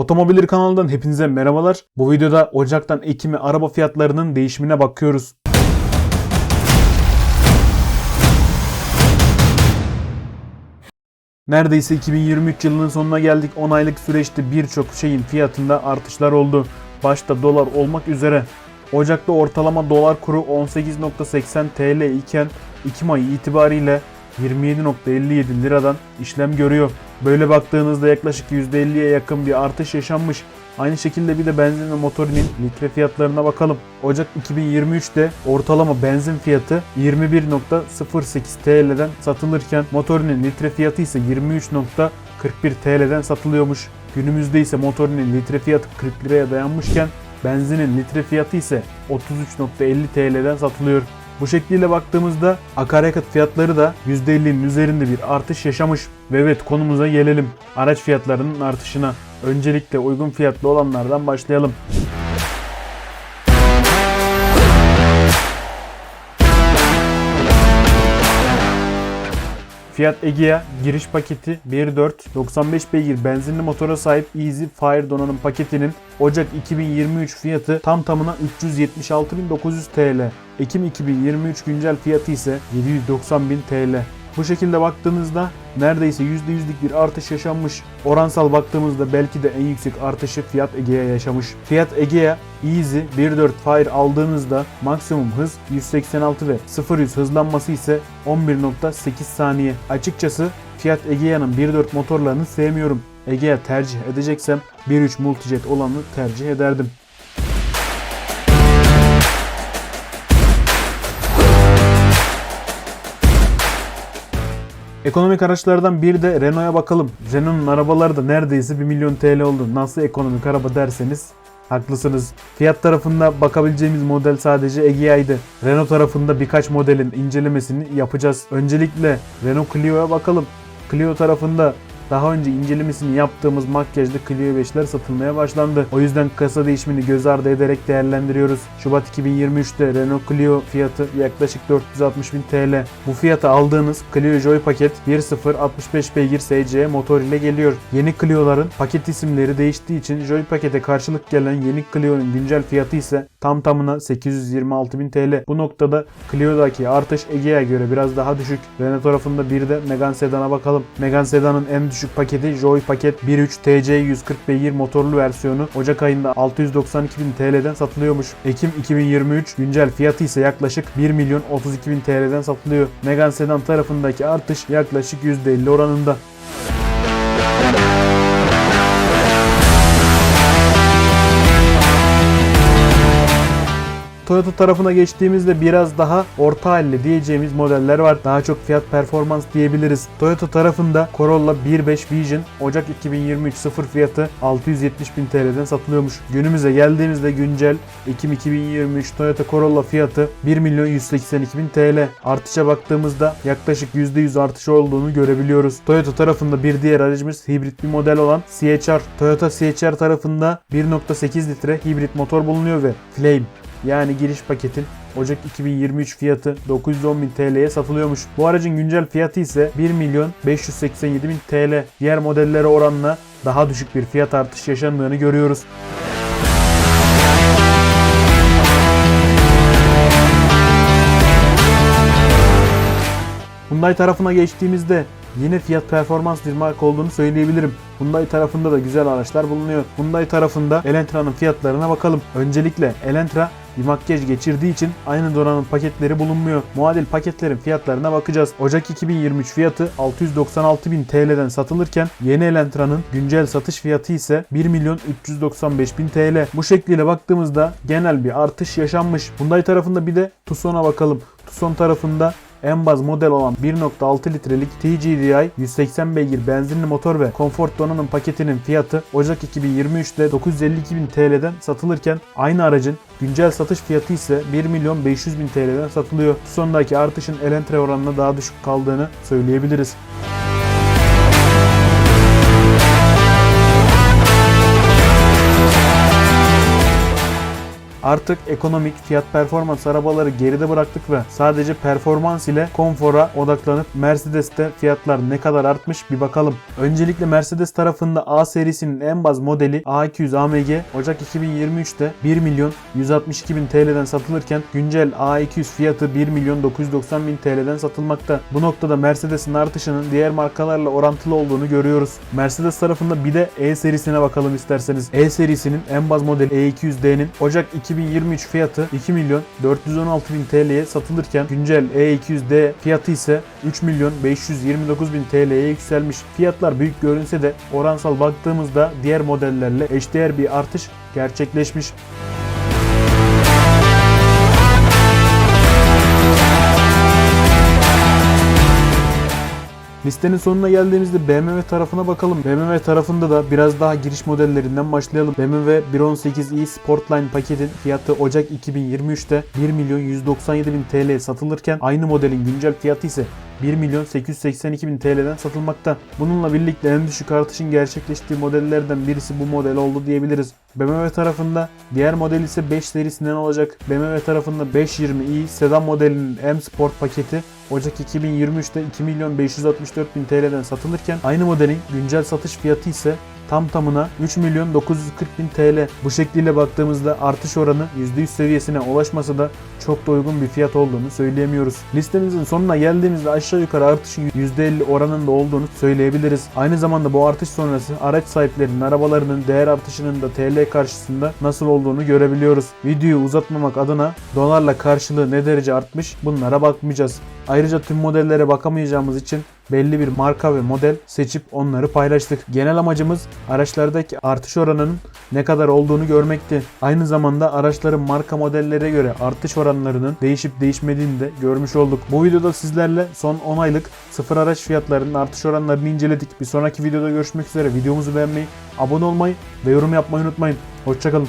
Otomobilir kanalından hepinize merhabalar. Bu videoda Ocak'tan Ekim'e araba fiyatlarının değişimine bakıyoruz. Neredeyse 2023 yılının sonuna geldik. 10 aylık süreçte birçok şeyin fiyatında artışlar oldu. Başta dolar olmak üzere. Ocak'ta ortalama dolar kuru 18.80 TL iken Ekim ayı itibariyle 27.57 liradan işlem görüyor. Böyle baktığınızda yaklaşık %50'ye yakın bir artış yaşanmış. Aynı şekilde bir de benzin ve motorinin litre fiyatlarına bakalım. Ocak 2023'te ortalama benzin fiyatı 21.08 TL'den satılırken motorinin litre fiyatı ise 23.41 TL'den satılıyormuş. Günümüzde ise motorinin litre fiyatı 40 liraya dayanmışken benzinin litre fiyatı ise 33.50 TL'den satılıyor. Bu şekliyle baktığımızda akaryakıt fiyatları da %50'nin üzerinde bir artış yaşamış. Ve evet konumuza gelelim. Araç fiyatlarının artışına. Öncelikle uygun fiyatlı olanlardan başlayalım. Fiat Egea giriş paketi 1.4 95 beygir benzinli motora sahip Easy Fire donanım paketinin Ocak 2023 fiyatı tam tamına 376.900 TL. Ekim 2023 güncel fiyatı ise 790.000 TL. Bu şekilde baktığınızda neredeyse %100'lük bir artış yaşanmış. Oransal baktığımızda belki de en yüksek artışı Fiat Egea yaşamış. Fiat Egea Easy 1.4 Fire aldığınızda maksimum hız 186 ve 0-100 hızlanması ise 11.8 saniye. Açıkçası Fiat Egea'nın 1.4 motorlarını sevmiyorum. Egea tercih edeceksem 1.3 Multijet olanı tercih ederdim. Ekonomik araçlardan bir de Renault'a bakalım. Renault'un arabaları da neredeyse 1 milyon TL oldu. Nasıl ekonomik araba derseniz haklısınız. Fiyat tarafında bakabileceğimiz model sadece Egea'ydı. Renault tarafında birkaç modelin incelemesini yapacağız. Öncelikle Renault Clio'ya bakalım. Clio tarafında daha önce incelemesini yaptığımız makyajlı Clio 5'ler satılmaya başlandı. O yüzden kasa değişimini göz ardı ederek değerlendiriyoruz. Şubat 2023'te Renault Clio fiyatı yaklaşık 460.000 TL. Bu fiyata aldığınız Clio Joy paket 1.0 65 beygir SC motor ile geliyor. Yeni Clio'ların paket isimleri değiştiği için Joy pakete karşılık gelen yeni Clio'nun güncel fiyatı ise tam tamına 826.000 TL. Bu noktada Clio'daki artış Egea'ya göre biraz daha düşük. Renault tarafında bir de Megane Sedan'a bakalım. Megane Sedan'ın en düşük paketi Joy paket 1.3 TC 140 beygir motorlu versiyonu Ocak ayında 692.000 TL'den satılıyormuş. Ekim 2023 güncel fiyatı ise yaklaşık 1 milyon 32.000 TL'den satılıyor. Megane Sedan tarafındaki artış yaklaşık %50 oranında. Toyota tarafına geçtiğimizde biraz daha orta halli diyeceğimiz modeller var. Daha çok fiyat performans diyebiliriz. Toyota tarafında Corolla 1.5 Vision Ocak 2023 sıfır fiyatı 670.000 TL'den satılıyormuş. Günümüze geldiğimizde güncel Ekim 2023 Toyota Corolla fiyatı 1 milyon 182.000 TL. Artışa baktığımızda yaklaşık %100 artış olduğunu görebiliyoruz. Toyota tarafında bir diğer aracımız hibrit bir model olan CHR. Toyota CHR tarafında 1.8 litre hibrit motor bulunuyor ve Flame yani giriş paketin Ocak 2023 fiyatı 910.000 TL'ye satılıyormuş. Bu aracın güncel fiyatı ise 1 milyon 587.000 TL. Diğer modellere oranla daha düşük bir fiyat artışı yaşandığını görüyoruz. Hyundai tarafına geçtiğimizde yine fiyat performans bir marka olduğunu söyleyebilirim. Hyundai tarafında da güzel araçlar bulunuyor. Hyundai tarafında Elantra'nın fiyatlarına bakalım. Öncelikle Elantra bir makyaj geçirdiği için aynı donanım paketleri bulunmuyor. Muadil paketlerin fiyatlarına bakacağız. Ocak 2023 fiyatı 696.000 TL'den satılırken yeni Elantra'nın güncel satış fiyatı ise 1 milyon 395.000 TL. Bu şekliyle baktığımızda genel bir artış yaşanmış. Hyundai tarafında bir de Tucson'a bakalım. Tucson tarafında en baz model olan 1.6 litrelik TGDI 180 beygir benzinli motor ve Comfort donanım paketinin fiyatı Ocak 2023'te 952.000 TL'den satılırken aynı aracın güncel satış fiyatı ise 1 milyon 500 bin TL'den satılıyor. Tucson'daki artışın Elantra oranına daha düşük kaldığını söyleyebiliriz. Artık ekonomik fiyat performans arabaları geride bıraktık ve sadece performans ile konfora odaklanıp Mercedes'te fiyatlar ne kadar artmış bir bakalım. Öncelikle Mercedes tarafında A serisinin en baz modeli A200 AMG Ocak 2023'te 1 milyon 162 bin TL'den satılırken güncel A200 fiyatı 1 milyon 990 bin TL'den satılmakta. Bu noktada Mercedes'in artışının diğer markalarla orantılı olduğunu görüyoruz. Mercedes tarafında bir de E serisine bakalım isterseniz. E serisinin en baz modeli E200D'nin Ocak 2023 fiyatı 2 milyon 416 bin TL'ye satılırken güncel E200D fiyatı ise 3 milyon 529 bin TL'ye yükselmiş. Fiyatlar büyük görünse de oransal baktığımızda diğer modellerle eşdeğer bir artış gerçekleşmiş. Listenin sonuna geldiğimizde BMW tarafına bakalım. BMW tarafında da biraz daha giriş modellerinden başlayalım. BMW 118i Sportline paketin fiyatı Ocak 2023'te 1 milyon 197 bin TL'ye satılırken aynı modelin güncel fiyatı ise 1 milyon 882 bin TL'den satılmakta. Bununla birlikte en düşük artışın gerçekleştiği modellerden birisi bu model oldu diyebiliriz. BMW tarafında diğer model ise 5 serisinden olacak. BMW tarafında 520i sedan modelinin M Sport paketi Ocak 2023'te 2 milyon 564 bin TL'den satılırken aynı modelin güncel satış fiyatı ise tam tamına 3 milyon 940 bin TL. Bu şekliyle baktığımızda artış oranı %100 seviyesine ulaşmasa da çok da uygun bir fiyat olduğunu söyleyemiyoruz. Listemizin sonuna geldiğimizde aşağı yukarı artışın %50 oranında olduğunu söyleyebiliriz. Aynı zamanda bu artış sonrası araç sahiplerinin arabalarının değer artışının da TL karşısında nasıl olduğunu görebiliyoruz. Videoyu uzatmamak adına dolarla karşılığı ne derece artmış bunlara bakmayacağız. Ayrıca tüm modellere bakamayacağımız için belli bir marka ve model seçip onları paylaştık. Genel amacımız araçlardaki artış oranının ne kadar olduğunu görmekti. Aynı zamanda araçların marka modellere göre artış oranlarının değişip değişmediğini de görmüş olduk. Bu videoda sizlerle son 10 aylık sıfır araç fiyatlarının artış oranlarını inceledik. Bir sonraki videoda görüşmek üzere. Videomuzu beğenmeyi, abone olmayı ve yorum yapmayı unutmayın. Hoşçakalın.